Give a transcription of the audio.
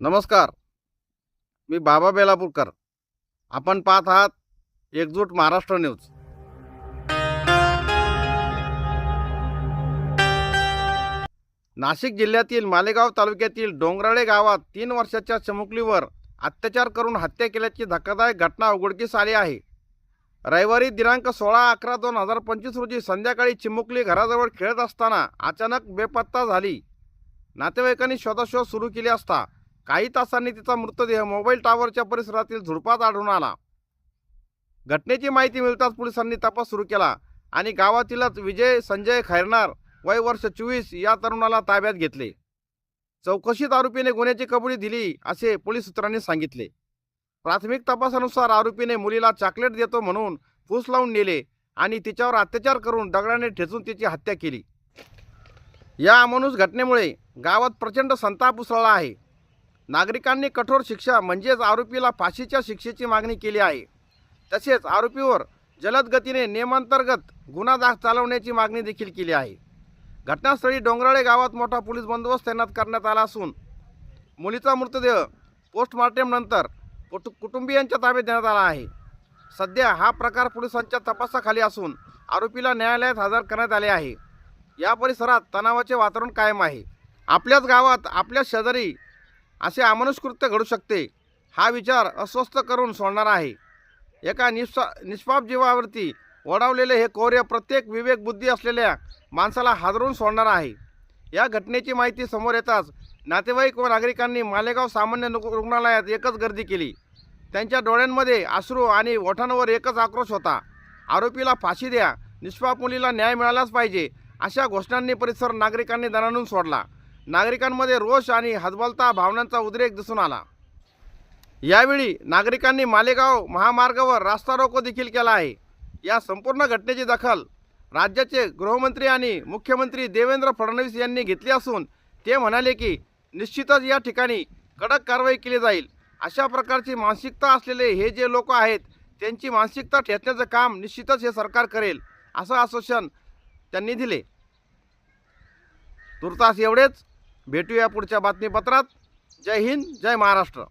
नमस्कार. मी बाबा बेलापूरकर. आपण पाहत आहात एकजूट महाराष्ट्र न्यूज. नाशिक जिल्ह्यातील मालेगाव तालुक्यातील डोंगराळे गावात तीन वर्षाच्या चमुकलीवर अत्याचार करून हत्या केल्याची धक्कादायक घटना उघडकीस आली आहे. रविवारी दिनांक सोळा अकरा दोन हजार पंचवीस रोजी संध्याकाळी चिमुकली घराजवळ खेळत असताना अचानक बेपत्ता झाली. नातेवाईकांनी शोधाशोध सुरू केली असता काही तासांनी तिचा मृतदेह मोबाईल टॉवरच्या परिसरातील झुडपात आढळून आला. घटनेची माहिती मिळताच पोलिसांनी तपास सुरू केला आणि गावातीलच विजय संजय खैरनार वय वर्ष चोवीस या तरुणाला ताब्यात घेतले. चौकशीत आरोपीने गुन्ह्याची कबुली दिली असे पोलीस सूत्रांनी सांगितले. प्राथमिक तपासानुसार आरोपीने मुलीला चॉकलेट देतो म्हणून फूस लावून नेले आणि तिच्यावर अत्याचार करून दगडाने ठेचून तिची हत्या केली. या अमानुष घटनेमुळे गावात प्रचंड संताप उसळला आहे. नागरिकांनी कठोर शिक्षा म्हणजेच आरोपीला फाशीच्या शिक्षेची मागणी केली आहे. तसेच आरोपीवर जलद गतीने नियमांतर्गत गुन्हा दाख चालवण्याची मागणी देखील केली आहे. घटनास्थळी डोंगराळे गावात मोठा पोलीस बंदोबस्त तैनात करण्यात आला असून मुलीचा मृतदेह पोस्टमार्टमनंतर कुटु कुटुंबियांच्या ताब्यात देण्यात आला आहे. सध्या हा प्रकार पोलिसांच्या तपासाखाली असून आरोपीला न्यायालयात हजर करण्यात आले आहे. या परिसरात तणावाचे वातावरण कायम आहे. आपल्याच गावात आपल्या शेजारी असे अमनुष्कृत्य घडू शकते. हा विचार अस्वस्थ करून सोडणार आहे. एका निष्पा निष्पाप जीवावरती ओढावलेले हे कौर्य प्रत्येक विवेकबुद्धी असलेल्या माणसाला हादरून सोडणार आहे. या घटनेची माहिती समोर येताच नातेवाईक व नागरिकांनी मालेगाव सामान्य रुग्णालयात एकच गर्दी केली. त्यांच्या डोळ्यांमध्ये अश्रू आणि ओठांवर एकच आक्रोश होता. आरोपीला फाशी द्या निष्पाप मुलीला न्याय मिळालाच पाहिजे अशा घोषणांनी परिसर नागरिकांनी दणानून सोडला. नागरिकांमध्ये रोष आणि हतबलता भावनांचा उद्रेक दिसून आला. यावेळी नागरिकांनी मालेगाव महामार्गावर रास्ता रोको देखील केला आहे. या संपूर्ण घटनेची दखल राज्याचे गृहमंत्री आणि मुख्यमंत्री देवेंद्र फडणवीस यांनी घेतली असून ते म्हणाले की निश्चितच या ठिकाणी कडक कारवाई केली जाईल. अशा प्रकारची मानसिकता असलेले हे जे लोक आहेत त्यांची मानसिकता ठेचण्याचं काम निश्चितच हे सरकार करेल असं आश्वासन त्यांनी दिले. तुर्तास एवढेच. भेटूया पुढच्या बातमीपत्रात. जय हिंद जय महाराष्ट्र.